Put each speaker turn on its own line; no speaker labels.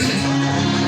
görüşürüz.